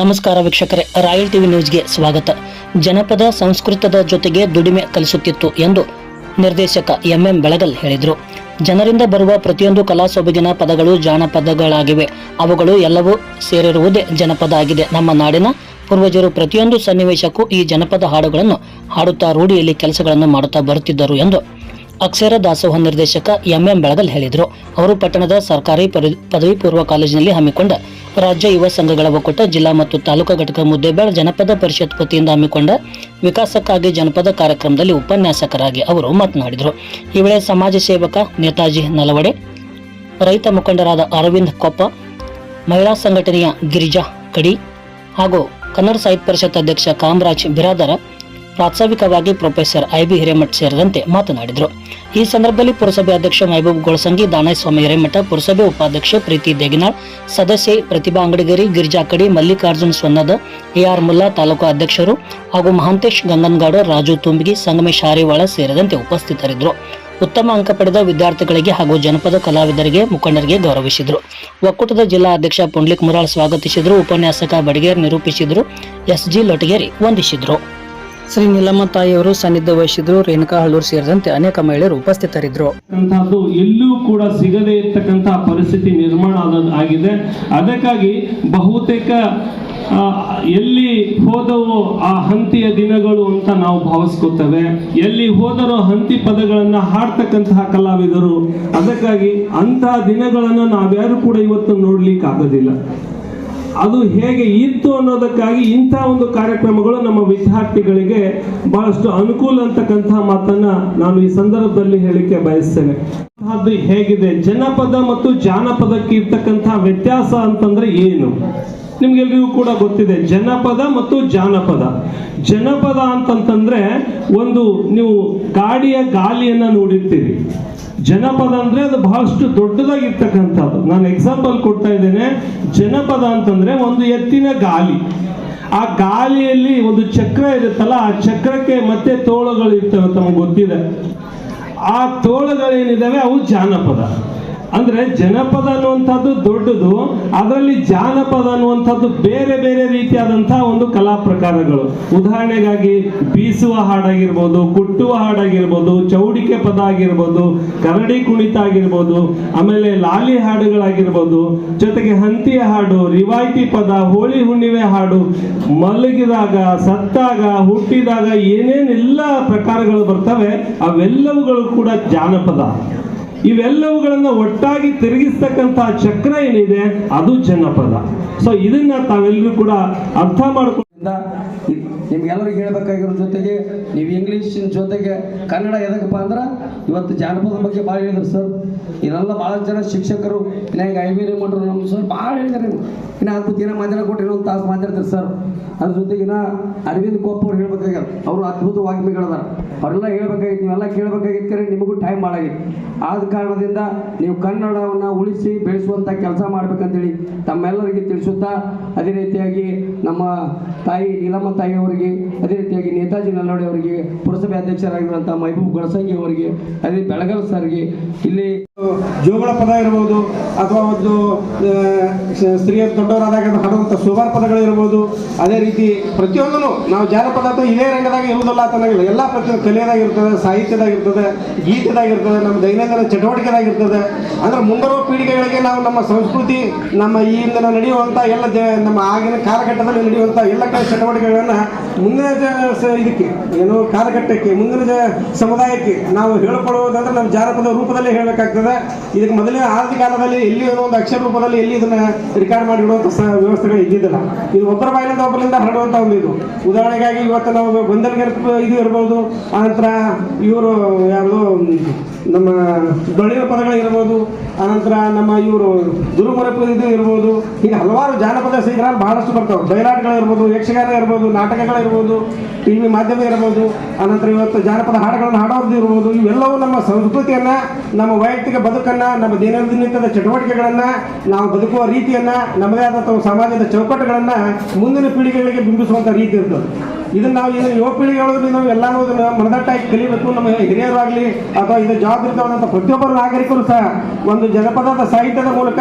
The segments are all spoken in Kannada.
ನಮಸ್ಕಾರ ವೀಕ್ಷಕರೇ, ರಾಯಲ್ ಟಿವಿ ನ್ಯೂಸ್ಗೆ ಸ್ವಾಗತ. ಜನಪದ ಸಂಸ್ಕೃತದ ಜೊತೆಗೆ ದುಡಿಮೆ ಕಲಿಸುತ್ತಿತ್ತು ಎಂದು ನಿರ್ದೇಶಕ ಎಂಎಂ ಬೆಳಗಲ್ ಹೇಳಿದರು. ಜನರಿಂದ ಬರುವ ಪ್ರತಿಯೊಂದು ಕಲಾ ಸೊಬಗಿನ ಪದಗಳು ಜಾನಪದಗಳಾಗಿವೆ. ಅವುಗಳು ಎಲ್ಲವೂ ಸೇರಿರುವುದೇ ಜನಪದ ಆಗಿದೆ. ನಮ್ಮ ನಾಡಿನ ಪೂರ್ವಜರು ಪ್ರತಿಯೊಂದು ಸನ್ನಿವೇಶಕ್ಕೂ ಈ ಜನಪದ ಹಾಡುಗಳನ್ನು ಹಾಡುತ್ತಾ ರೂಢಿಯಲ್ಲಿ ಕೆಲಸಗಳನ್ನು ಮಾಡುತ್ತಾ ಬರುತ್ತಿದ್ದರು ಎಂದು ಅಕ್ಷರ ದಾಸೋಹ ನಿರ್ದೇಶಕ ಎಂಎಂ ಬೆಳಗಲ್ ಹೇಳಿದರು. ಅವರು ಪಟ್ಟಣದ ಸರ್ಕಾರಿ ಪದವಿ ಪೂರ್ವ ಕಾಲೇಜಿನಲ್ಲಿ ಹಮ್ಮಿಕೊಂಡ ರಾಜ್ಯ ಯುವ ಸಂಘಗಳ ಒಕ್ಕೂಟ, ಜಿಲ್ಲಾ ಮತ್ತು ತಾಲೂಕು ಘಟಕ ಮುದ್ದೇಬೇಳ ಜನಪದ ಪರಿಷತ್ ವತಿಯಿಂದ ಹಮ್ಮಿಕೊಂಡ ವಿಕಾಸಕ್ಕಾಗಿ ಜನಪದ ಕಾರ್ಯಕ್ರಮದಲ್ಲಿ ಉಪನ್ಯಾಸಕರಾಗಿ ಅವರು ಮಾತನಾಡಿದರು. ಈ ವೇಳೆ ಸಮಾಜ ಸೇವಕ ನೇತಾಜಿ ನಲವಡೆ, ರೈತ ಮುಖಂಡರಾದ ಅರವಿಂದ್ ಕೊಪ್ಪ, ಮಹಿಳಾ ಸಂಘಟನೆಯ ಗಿರಿಜಾ ಕಡಿ ಹಾಗೂ ಕನ್ನಡ ಸಾಹಿತ್ಯ ಪರಿಷತ್ ಅಧ್ಯಕ್ಷ ಕಾಮರಾಜ್ ಬಿರಾದರ ಪ್ರಾಸ್ತಾವಿಕವಾಗಿ ಪ್ರೊಫೆಸರ್ ಐ ಬಿ ಹಿರೇಮಠ ಸೇರಿದಂತೆ ಮಾತನಾಡಿದರು. ಈ ಸಂದರ್ಭದಲ್ಲಿ ಪುರಸಭೆ ಅಧ್ಯಕ್ಷ ಮಹಬೂಬ್ ಗೋಳಸಂಗಿ ದಾನಸ್ವಾಮಿ ಹಿರೇಮಠ, ಪುರಸಭೆ ಉಪಾಧ್ಯಕ್ಷೆ ಪ್ರೀತಿ ದೇಗಿನಾಳ್, ಸದಸ್ಯೆ ಪ್ರತಿಭಾ ಅಂಗಡಿಗೇರಿ, ಗಿರಿಜಾ ಕಡಿ, ಮಲ್ಲಿಕಾರ್ಜುನ್ ಸ್ವನ್ನದ ಎಆರ್ ಮುಲ್ಲಾ ತಾಲೂಕು ಅಧ್ಯಕ್ಷರು ಹಾಗೂ ಮಹಾಂತೇಶ್ ಗಂಗನಗೌಡ, ರಾಜು ತುಂಬಿಗಿ, ಸಂಗಮೇಶ್ ಹಾರಿವಾಳ ಸೇರಿದಂತೆ ಉಪಸ್ಥಿತರಿದ್ದರು. ಉತ್ತಮ ಅಂಕ ಪಡೆದ ವಿದ್ಯಾರ್ಥಿಗಳಿಗೆ ಹಾಗೂ ಜನಪದ ಕಲಾವಿದರಿಗೆ ಮುಖಂಡರಿಗೆ ಗೌರವಿಸಿದರು. ಒಕ್ಕೂಟದ ಜಿಲ್ಲಾ ಅಧ್ಯಕ್ಷ ಪುಂಡ್ಲಿಕ್ ಮುರಾಳ್ ಸ್ವಾಗತಿಸಿದರು. ಉಪನ್ಯಾಸಕ ಬಡಿಗೇರ್ ನಿರೂಪಿಸಿದರು. ಎಸ್ಜಿ ಲೊಟಗೇರಿ ವಂದಿಸಿದರು. ಶ್ರೀ ನೀಲಮ್ಮ ತಾಯಿಯವರು ಸನ್ನಿಧ ವಹಿಸಿದ್ರು, ರೇಣುಕಾ ಹಳ್ಳೂರು ಸೇರಿದಂತೆ ಅನೇಕ ಮಹಿಳೆಯರು ಉಪಸ್ಥಿತರಿದ್ದರು. ಎಲ್ಲೂ ಕೂಡ ಸಿಗದೇ ಇರತಕ್ಕಂತಹ ಪರಿಸ್ಥಿತಿ ನಿರ್ಮಾಣ ಆಗಿದೆ. ಅದಕ್ಕಾಗಿ ಬಹುತೇಕ ಎಲ್ಲಿ ಹೋದವು ಆ ಹಂತಿಯ ದಿನಗಳು ಅಂತ ನಾವು ಭಾವಿಸ್ಕೊತೇವೆ ಎಲ್ಲಿ ಹೋದರೂ ಹಂತಿ ಪದಗಳನ್ನ ಹಾಡ್ತಕ್ಕಂತಹ ಕಲಾವಿದರು, ಅದಕ್ಕಾಗಿ ಅಂತಹ ದಿನಗಳನ್ನು ನಾವ್ಯಾರು ಕೂಡ ಇವತ್ತು ನೋಡ್ಲಿಕ್ಕೆ ಆಗೋದಿಲ್ಲ ಅದು ಹೇಗೆ ಇತ್ತು ಅನ್ನೋದಕ್ಕಾಗಿ ಇಂಥ ಒಂದು ಕಾರ್ಯಕ್ರಮಗಳು ನಮ್ಮ ವಿದ್ಯಾರ್ಥಿಗಳಿಗೆ ಬಹಳಷ್ಟು ಅನುಕೂಲ ಅಂತಕ್ಕಂತಹ ಮಾತನ್ನ ನಾನು ಈ ಸಂದರ್ಭದಲ್ಲಿ ಹೇಳಿಕೆ ಬಯಸ್ತೇನೆ. ಅದು ಹೇಗಿದೆ? ಜನಪದ ಮತ್ತು ಜಾನಪದಕ್ಕೆ ಇರ್ತಕ್ಕಂತಹ ವ್ಯತ್ಯಾಸ ಅಂತಂದ್ರೆ ಏನು? ನಿಮ್ಗೆಲ್ರಿಗೂ ಕೂಡ ಗೊತ್ತಿದೆ, ಜನಪದ ಮತ್ತು ಜಾನಪದ. ಜನಪದ ಅಂತಂತಂದ್ರೆ ಒಂದು ನೀವು ಗಾಡಿಯ ಗಾಲಿಯನ್ನ ನೋಡಿರ್ತೀರಿ. ಜನಪದ ಅಂದ್ರೆ ಅದು ಬಹಳಷ್ಟು ದೊಡ್ಡದಾಗಿರ್ತಕ್ಕಂಥದ್ದು. ನಾನು ಎಕ್ಸಾಂಪಲ್ ಕೊಡ್ತಾ ಇದ್ದೇನೆ. ಜನಪದ ಅಂತಂದ್ರೆ ಒಂದು ಎತ್ತಿನ ಗಾಲಿ. ಆ ಗಾಲಿಯಲ್ಲಿ ಒಂದು ಚಕ್ರ ಇರುತ್ತಲ್ಲ, ಆ ಚಕ್ರಕ್ಕೆ ಮತ್ತೆ ತೋಳುಗಳು ಇರ್ತವೆ ತಮಗೆ ಗೊತ್ತಿದೆ. ಆ ತೋಳಗಳೇನಿದಾವೆ? ಅವು ಜಾನಪದ. ಅಂದ್ರೆ ಜನಪದ ಅನ್ನುವಂಥದ್ದು ದೊಡ್ಡದು, ಅದರಲ್ಲಿ ಜಾನಪದ ಅನ್ನುವಂಥದ್ದು ಬೇರೆ ಬೇರೆ ರೀತಿಯಾದಂತಹ ಒಂದು ಕಲಾ ಪ್ರಕಾರಗಳು. ಉದಾಹರಣೆಗಾಗಿ ಬೀಸುವ ಹಾಡಾಗಿರ್ಬೋದು, ಕುಟ್ಟುವ ಹಾಡಾಗಿರ್ಬೋದು, ಚೌಡಿಕೆ ಪದ ಆಗಿರ್ಬೋದು, ಕರಡಿ ಕುಣಿತ ಆಗಿರ್ಬೋದು, ಆಮೇಲೆ ಲಾಲಿ ಹಾಡುಗಳಾಗಿರ್ಬೋದು, ಜೊತೆಗೆ ಹಂತಿಯ ಹಾಡು, ರಿವಾಯಿತಿ ಪದ, ಹೋಳಿ ಹುಣ್ಣಿಮೆ ಹಾಡು, ಮಲಗಿದಾಗ, ಸತ್ತಾಗ, ಹುಟ್ಟಿದಾಗ ಏನೇನೆಲ್ಲ ಪ್ರಕಾರಗಳು ಬರ್ತವೆ, ಅವೆಲ್ಲವುಗಳು ಕೂಡ ಜಾನಪದ. ಇವೆಲ್ಲವುಗಳನ್ನ ಒಟ್ಟಾಗಿ ತಿರುಗಿಸ್ತಕ್ಕಂತಹ ಚಕ್ರ ಏನಿದೆ, ಅದು ಜನಪದ ಸೊ ಇದನ್ನ ತಾವೆಲ್ಲರೂ ಕೂಡ ಅರ್ಥ ಮಾಡ್ಕೊಂಡು ನಿಮ್ಗೆಲ್ಲರಿಗೂ ಹೇಳ್ಬೇಕಾಗಿರೋ ಜೊತೆಗೆ, ನೀವು ಇಂಗ್ಲೀಷಿನ ಜೊತೆಗೆ ಕನ್ನಡ ಎದಕ್ಕಪ್ಪ ಅಂದ್ರೆ, ಇವತ್ತು ಜಾನಪದ ಬಗ್ಗೆ ಭಾಳ ಹೇಳಿದ್ರು ಸರ್. ಇದೆಲ್ಲ ಭಾಳ ಜನ ಶಿಕ್ಷಕರು, ಇನ್ನ ಈಗ ಐ ಬಿ ಮಾಡ್ರು ನಮ್ಮ ಸರ್ ಭಾಳ ಹೇಳಿದ್ದಾರೆ ಇನ್ನು ಅದ್ಭುತ ಏನೋ ಮಾತಾಡ ಕೊಟ್ಟು ಇನ್ನೊಂದು ತಾಸು ಮಾತಾಡ್ತಾರೆ ಸರ್. ಅದ್ರ ಜೊತೆಗೆ ಇನ್ನ ಅರವಿಂದ್ ಕೋಪ್ ಅವ್ರು ಹೇಳ್ಬೇಕಾಗ್ಯದ. ಅವರು ಅದ್ಭುತ ವಾಗ್ಮಿಗಳದಾರ ಅವರೆಲ್ಲ ಹೇಳ್ಬೇಕಾಗಿತ್ತು, ನೀವೆಲ್ಲ ಕೇಳಬೇಕಾಗಿತ್ತು ಕರೆ, ನಿಮಗೂ ಟೈಮ್ ಮಾಡಾಗಿತ್ತು. ಆದ ಕಾರಣದಿಂದ ನೀವು ಕನ್ನಡವನ್ನು ಉಳಿಸಿ ಬೆಳೆಸುವಂಥ ಕೆಲಸ ಮಾಡ್ಬೇಕಂತೇಳಿ ತಮ್ಮೆಲ್ಲರಿಗೆ ತಿಳಿಸುತ್ತಾ, ಅದೇ ರೀತಿಯಾಗಿ ನಮ್ಮ ತಾಯಿ ನೀಲಮ್ಮ ತಾಯಿ ಅವರಿಗೆ, ಅದೇ ರೀತಿಯಾಗಿ ನೇತಾಜಿ ನಲ್ಲೋಡಿ ಅವರಿಗೆ, ಪುರಸಭೆ ಅಧ್ಯಕ್ಷರಾಗಿರುವಂಥ ಮೈಬೂಬ್ ಗೊಳಸಂಗಿ ಅವರಿಗೆ, ಅದೇ ಬೆಳಗಲ್ ಸರ್ಗೆ ಇಲ್ಲಿ ಜೋಗಳ ಪದ ಇರ್ಬೋದು, ಅಥವಾ ಒಂದು ಸ್ತ್ರೀಯ ದೊಡ್ಡವರಾದಾಗ ಹಾಡುವಂಥ ಸುಮಾರು ಪದಗಳಿರ್ಬೋದು ಅದೇ ರೀತಿ ಪ್ರತಿಯೊಂದನ್ನು ನಾವು ಜಾನಪದ ಅಥವಾ ಇದೇ ರಂಗದಾಗ ಇರುವುದಲ್ಲ ಅನ್ನಂಗಿಲ್ಲ. ಎಲ್ಲ ಪ್ರತಿಯೊಂದು ಕಲೆಯದಾಗಿರ್ತದೆ ಸಾಹಿತ್ಯದಾಗಿರ್ತದೆ ಗೀತೆದಾಗಿರ್ತದೆ ನಮ್ಮ ದೈನಂದಿನ ಚಟುವಟಿಕೆದಾಗಿರ್ತದೆ ಅಂದ್ರೆ ಮುಂಬರುವ ಪೀಳಿಗೆಗಳಿಗೆ ನಾವು ನಮ್ಮ ಸಂಸ್ಕೃತಿ, ನಮ್ಮ ಈ ಹಿಂದಿನ ನಡೆಯುವಂಥ ಎಲ್ಲ ನಮ್ಮ ಆಗಿನ ಕಾಲಘಟ್ಟದಲ್ಲಿ ನಡೆಯುವಂಥ ಎಲ್ಲ ಚಟುವಟಿಕೆಗಳನ್ನು ಮುಂದಿನ ಇದಕ್ಕೆ, ಏನು ಕಾಲಘಟ್ಟಕ್ಕೆ, ಮುಂದಿನ ಸಮುದಾಯಕ್ಕೆ ನಾವು ಹೇಳ್ಕೊಳ್ಳುವುದಂದ್ರೆ ನಮ್ಮ ಜಾನಪದ ರೂಪದಲ್ಲಿ ಹೇಳಬೇಕಾಗ್ತದೆ ಇದಕ್ಕೆ ಮೊದಲೇ ಆರ್ಥಿಕ ಕಾಲದಲ್ಲಿ ಎಲ್ಲಿ ಏನೋ ಒಂದು ಅಕ್ಷರ ರೂಪದಲ್ಲಿ ಎಲ್ಲಿ ಇದನ್ನ ರೆಕಾರ್ಡ್ ಮಾಡಿ ಇಡುವಂಥ ಸ ವ್ಯವಸ್ಥೆಗಳು ಇದ್ದಿದ್ದಿಲ್ಲ. ಇದು ಒಬ್ಬರ ಬಾಯಿಲಿಂದ ಒಬ್ಬರಿಂದ ಹರಡುವಂಥ ಒಂದು ಇದು. ಉದಾಹರಣೆಗಾಗಿ ಇವತ್ತು ನಾವು ಗೊಂದಲಗರ ಇದು ಇರ್ಬೋದು ಆನಂತರ ಇವರು ಯಾರು ನಮ್ಮ ಡೊಳ್ಳಿನ ಪದಗಳಿರ್ಬೋದು ಆನಂತರ ನಮ್ಮ ಇವರು ದುರುಮರಪ ಇದು ಇರ್ಬೋದು, ಹೀಗೆ ಹಲವಾರು ಜಾನಪದ ಸಿಗ್ರಲ್ಲಿ ಬಹಳಷ್ಟು ಬರ್ತಾವೆ. ಬಯಲಾಟಗಳಿರ್ಬೋದು ಯಕ್ಷಗಾನ ಇರ್ಬೋದು ನಾಟಕಗಳಿರ್ಬೋದು ಟಿ ವಿ ಮಾಧ್ಯಮ ಇರ್ಬೋದು ಆನಂತರ ಇವತ್ತು ಜಾನಪದ ಹಾಡುಗಳನ್ನು ಹಾಡೋದು ಇರ್ಬೋದು, ಇವೆಲ್ಲವೂ ನಮ್ಮ ಸಂಸ್ಕೃತಿಯನ್ನ ನಮ್ಮ ವೈಯಕ್ತಿಕ ಬದುಕನ್ನ, ನಮ್ಮ ದಿನನಿತ್ಯದ ಚಟುವಟಿಕೆಗಳನ್ನ, ನಾವು ಬದುಕುವ ರೀತಿಯನ್ನ, ನಮ್ಮದೇ ಆದಂಥ ಸಮಾಜದ ಚೌಕಟ್ಟುಗಳನ್ನ ಮುಂದಿನ ಪೀಳಿಗೆಗಳಿಗೆ ಬಿಂಬಿಸುವಂಥ ರೀತಿ ಇರ್ತದೆ. ಇದನ್ನು ನಾವು ಯುವ ಪೀಳಿಗೆಗಳು ನಾವು ಎಲ್ಲಾನು ಇದನ್ನು ಮನದಟ್ಟಾಗಿ ಕಲಿಬೇಕು, ನಮ್ಮ ಹಿರಿಯರಾಗಲಿ ಅಥವಾ ಇದು ಜವಾಬ್ದಾರಿತವಾದಂಥ ಪ್ರತಿಯೊಬ್ಬರು ನಾಗರಿಕರು ಸಹ ಒಂದು ಜನಪದದ ಸಾಹಿತ್ಯದ ಮೂಲಕ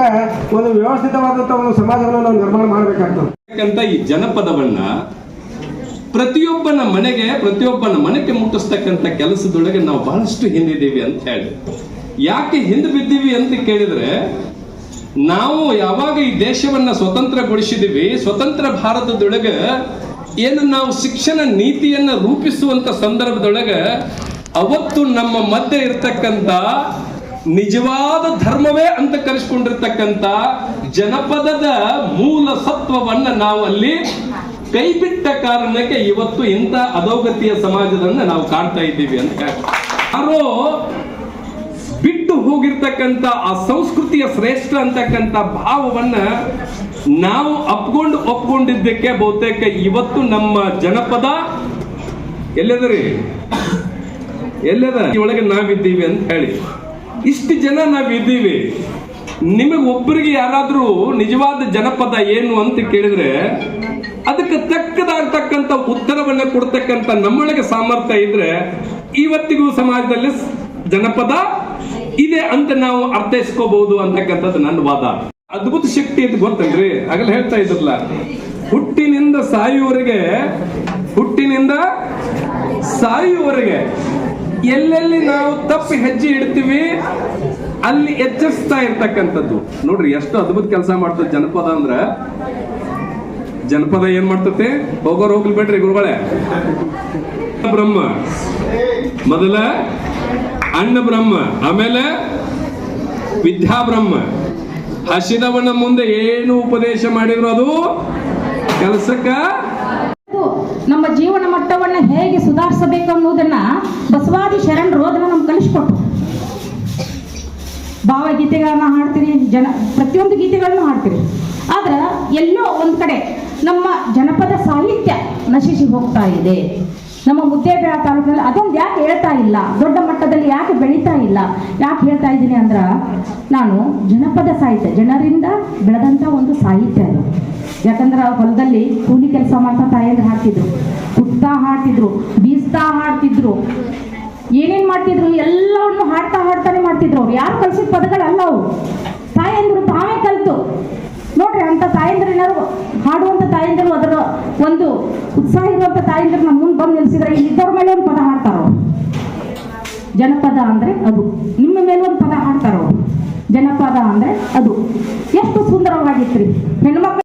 ಒಂದು ವ್ಯವಸ್ಥಿತವಾದಂಥ ಒಂದು ಸಮಾಜವನ್ನು ನಾವು ನಿರ್ಮಾಣ ಮಾಡಬೇಕಾಗ್ತದೆ. ಯಾಕಂತ ಈ ಜನಪದವನ್ನ ಪ್ರತಿಯೊಬ್ಬನ ಮನೆಗೆ ಪ್ರತಿಯೊಬ್ಬನ ಮನೆಗೆ ಮುಟ್ಟಿಸ್ತಕ್ಕಂಥ ಕೆಲಸದೊಳಗೆ ನಾವು ಬಹಳಷ್ಟು ಹಿಂದಿದ್ದೀವಿ ಅಂತ ಹೇಳಿ. ಯಾಕೆ ಹಿಂದೆ ಬಿದ್ದೀವಿ ಅಂತ ಕೇಳಿದ್ರೆ, ನಾವು ಯಾವಾಗ ಈ ದೇಶವನ್ನ ಸ್ವತಂತ್ರಗೊಳಿಸಿದೀವಿ ಸ್ವತಂತ್ರ ಭಾರತದೊಳಗೆ ಏನು ನಾವು ಶಿಕ್ಷಣ ನೀತಿಯನ್ನ ರೂಪಿಸುವಂತ ಸಂದರ್ಭದೊಳಗೆ, ಅವತ್ತು ನಮ್ಮ ಮಧ್ಯೆ ಇರ್ತಕ್ಕಂಥ ನಿಜವಾದ ಧರ್ಮವೇ ಅಂತ ಕರೆಸ್ಕೊಂಡಿರ್ತಕ್ಕಂಥ ಜನಪದದ ಮೂಲ ಸತ್ವವನ್ನ ನಾವು ಅಲ್ಲಿ ಕೈಬಿಟ್ಟ ಕಾರಣಕ್ಕೆ ಇವತ್ತು ಇಂಥ ಅಧೋಗತಿಯ ಸಮಾಜದನ್ನ ನಾವು ಕಾಣ್ತಾ ಇದ್ದೀವಿ ಅಂತ. ಯಾರೋ ಹೋಗಿರ್ತಕ್ಕಂಥ ಆ ಸಂಸ್ಕೃತಿಯ ಶ್ರೇಷ್ಠ ಅಂತಕ್ಕಂಥ ಭಾವವನ್ನ ನಾವು ಅಪ್ಕೊಂಡು ಒಪ್ಕೊಂಡಿದ್ದಕ್ಕೆ ಬಹುತೇಕ ಇವತ್ತು ನಮ್ಮ ಜನಪದ ಎಲ್ಲದರಿ? ಎಲ್ಲದ? ಒಳಗೆ ನಾವಿದ್ದೀವಿ ಅಂತ ಹೇಳಿ. ಇಷ್ಟು ಜನ ನಾವಿದ್ದೀವಿ. ನಿಮಗೆ ಒಬ್ಬರಿಗೆ ಯಾರಾದರೂ ನಿಜವಾದ ಜನಪದ ಏನು ಅಂತ ಕೇಳಿದ್ರೆ ಅದಕ್ಕೆ ತಕ್ಕದಾಗ್ತಕ್ಕಂಥ ಉತ್ತರವನ್ನು ಕೊಡ್ತಕ್ಕಂಥ ನಮ್ಮೊಳಗೆ ಸಾಮರ್ಥ್ಯ ಇದ್ರೆ ಇವತ್ತಿಗೂ ಸಮಾಜದಲ್ಲಿ ಜನಪದ ಇದೆ ಅಂತ ನಾವು ಅರ್ಥೈಸ್ಕೋಬಹುದು ಅಂತಕ್ಕಂಥದ್ದು ನನ್ನ ವಾದ. ಅದ್ಭುತ ಶಕ್ತಿ ಅಂತ ಗೊತ್ತಲ್ರಿ? ಆಗಲೇ ಹೇಳ್ತಾ ಇದ್ರಲ್ಲ. ಹುಟ್ಟಿನಿಂದ ಸಾಯುವವರಿಗೆ ಹುಟ್ಟಿನಿಂದ ಸಾಯುವವರಿಗೆ ಎಲ್ಲೆಲ್ಲಿ ನಾವು ತಪ್ಪು ಹೆಜ್ಜೆ ಇಡ್ತೀವಿ, ಅಲ್ಲಿ ಎಚ್ಚರಿಸ್ತಾ ಇರ್ತಕ್ಕಂಥದ್ದು. ನೋಡ್ರಿ, ಎಷ್ಟು ಅದ್ಭುತ ಕೆಲಸ ಮಾಡ್ತದೆ ಜನಪದ ಅಂದ್ರ. ಜನಪದ ಏನ್ ಮಾಡ್ತತೆ ಹೋಗೋರು ಹೋಗ್ಲಿ ಬಿಡ್ರಿ ಗುರುಗಳೇ. ಬ್ರಹ್ಮ. ಮೊದಲ ಅಣ್ಣ ಬ್ರಹ್ಮ, ಆಮೇಲೆ ವಿದ್ಯಾಬ್ರಹ್ಮ ಹಸಿದವನ ಮುಂದೆ ಏನು ಉಪದೇಶ ಮಾಡಿದ್ರು ಅದು? ಕೆಲಸಕ್ಕ? ನಮ್ಮ ಜೀವನ ಮಟ್ಟವನ್ನು ಹೇಗೆ ಸುಧಾರಿಸಬೇಕು ಅನ್ನೋದನ್ನ ಬಸವಾದಿ ಶರಣರು ಅದನ್ನ ನಮ್ಗೆ ಕಲಿಸ್ಕೊಟ್ರು. ಭಾವಗೀತೆಗಳನ್ನ ಹಾಡ್ತೀರಿ, ಜನ, ಪ್ರತಿಯೊಂದು ಗೀತೆಗಳನ್ನು ಹಾಡ್ತೀರಿ. ಆದ್ರೆ ಎಲ್ಲೋ ಒಂದ್ ಕಡೆ ನಮ್ಮ ಜನಪದ ಸಾಹಿತ್ಯ ನಶಿಸಿ ಹೋಗ್ತಾ ಇದೆ. ನಮ್ಮ ಮುದ್ದೇಬೇಳ ತಾಲೂಕಿನಲ್ಲಿ ಅದೊಂದು ಯಾಕೆ ಹೇಳ್ತಾ ಇಲ್ಲ? ದೊಡ್ಡ ಮಟ್ಟದಲ್ಲಿ ಯಾಕೆ ಬೆಳೀತಾ ಇಲ್ಲ? ಯಾಕೆ ಹೇಳ್ತಾ ಇದ್ದೀನಿ ಅಂದ್ರೆ, ನಾನು ಜನಪದ ಸಾಹಿತ್ಯ, ಜನರಿಂದ ಬೆಳೆದಂಥ ಒಂದು ಸಾಹಿತ್ಯ ಅದು. ಯಾಕಂದ್ರೆ ಹೊಲದಲ್ಲಿ ಕೂಲಿ ಕೆಲಸ ಮಾಡ್ತಾ ತಾಯಂದ್ರೆ ಹಾಡ್ತಿದ್ರು ಕುಟ್ತಾ ಹಾಡ್ತಿದ್ರು, ಬೀಸ್ತಾ ಹಾಡ್ತಿದ್ರು. ಏನೇನ್ ಮಾಡ್ತಿದ್ರು? ಎಲ್ಲವನ್ನು ಹಾಡ್ತಾ ಹಾಡ್ತಾನೆ ಮಾಡ್ತಿದ್ರು ಅವ್ರು. ಯಾರು ಕಲ್ಸಿದ ಪದಗಳಲ್ಲ ಅವು. ತಾಯಂದ್ರು ತಾವೇ ಕಲಿತು. ನೋಡ್ರಿ, ಅಂತ ಹಾಡುವಂತ ತಾಯಂದ್ರು ಅದರ ಒಂದು ಉತ್ಸಾಹ ಇರುವಂತ ತಾಯಿಂದ್ರೆ ನಮ್ಮ ಮುಂದೆ ಬಂದು ನಿಲ್ಸಿದ್ರೆ ಇಲ್ಲಿದ್ದವ್ರ ಮೇಲೆ ಒಂದು ಪದ ಹಾಡ್ತಾರೋ. ಜನಪದ ಅಂದ್ರೆ ಅದು ನಿಮ್ಮ ಮೇಲೆ ಒಂದು ಪದ ಹಾಡ್ತಾರೋ. ಜನಪದ ಅಂದ್ರೆ ಅದು ಎಷ್ಟು ಸುಂದರವಾಗಿತ್ರಿ ಹೆಣ್ಮಕ್ಳು